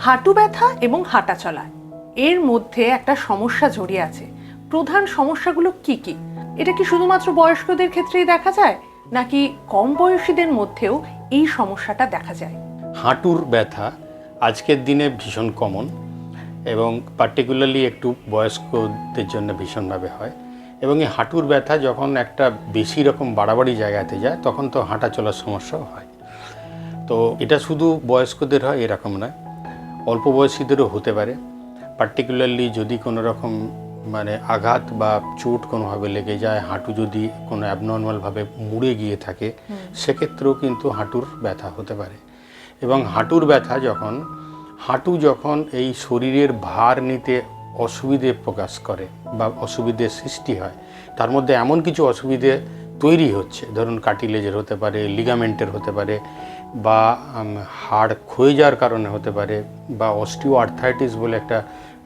হাঁটু ব্যথা এবং হাঁটা চলা। এর মধ্যে একটা সমস্যা জড়িয়ে আছে। প্রধান সমস্যাগুলো কি কি? এটা কি শুধুমাত্র বয়স্কদের ক্ষেত্রেই দেখা যায়? নাকি কম বয়সীদের মধ্যেও এই সমস্যাটা দেখা যায়? হাঁটুর ব্যথা আজকের দিনে ভীষণ কমন এবং পার্টিকুলারলি একটু বয়স্কদের জন্য ভীষণভাবে হয়। এবং এই হাঁটুর ব্যথা যখন একটা বেশি রকম বাড়াবাড়ি জায়গাতে যায়, তখন তো হাঁটা চলার সমস্যাও হয়। তো এটা শুধু বয়স্কদের হয়, এরকম নয়। অল্প বয়সীদেরও হতে পারে। পার্টিকুলারলি যদি কোনো রকম মানে আঘাত বা চোট কোনোভাবে লেগে যায় হাঁটু যদি কোনো অ্যাবনর্মালভাবে মুড়ে গিয়ে থাকে সেক্ষেত্রেও কিন্তু হাঁটুর ব্যথা হতে পারে। এবং হাঁটুর ব্যথা যখন হাঁটু যখন এই শরীরের ভার নিতে অসুবিধে প্রকাশ করে বা অসুবিধের সৃষ্টি হয় তার মধ্যে এমন কিছু অসুবিধে তৈরি হচ্ছে। ধরুন কাটিলেজের হতে পারে লিগামেন্টের হতে পারে বা হাড় ক্ষয়ে যাওয়ার কারণে হতে পারে বা অস্টিও আর্থাইটিস বলে একটা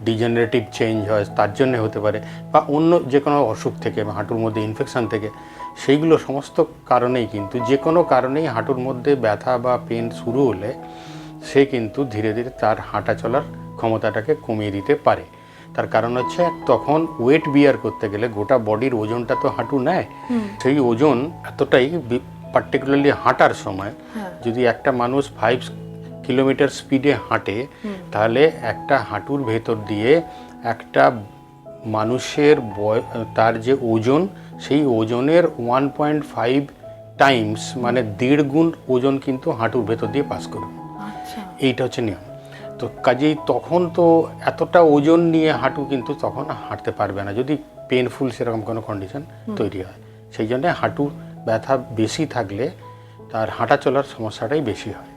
ডিজেনারেটিভ চেঞ্জ হয়, তার জন্যে হতে পারে বা অন্য যে কোনো অসুখ থেকে বা হাঁটুর মধ্যে ইনফেকশান থেকে, সেইগুলো সমস্ত কারণেই কিন্তু যে কোনো কারণেই হাঁটুর মধ্যে ব্যথা বা পেন শুরু হলে সে কিন্তু ধীরে ধীরে তার হাঁটা চলার ক্ষমতাটাকে কমিয়ে দিতে পারে। তার কারণ হচ্ছে তখন ওয়েট বিয়ার করতে গেলে গোটা বডির ওজনটা তো হাঁটু নেয়। সেই ওজন এতটাই পার্টিকুলারলি হাঁটার সময় যদি একটা মানুষ ফাইভ কিলোমিটার স্পিডে হাঁটে তাহলে একটা হাঁটুর ভেতর দিয়ে একটা মানুষের বয় তার যে ওজন সেই ওজনের ওয়ান পয়েন্ট ফাইভ টাইমস মানে দেড় গুণ ওজন কিন্তু হাঁটুর ভেতর দিয়ে পাস করবে। আচ্ছা। এইটা হচ্ছে নিয়ম। তো কাজেই তখন তো এতটা ওজন নিয়ে হাঁটু কিন্তু তখন হাঁটতে পারবে না। যদি পেনফুল সেরকম কোনো কন্ডিশন তৈরি হয়। সেই জন্যে হাঁটু ব্যথা বেশি থাকলে তার হাঁটা চলার সমস্যাটাই বেশি হয়।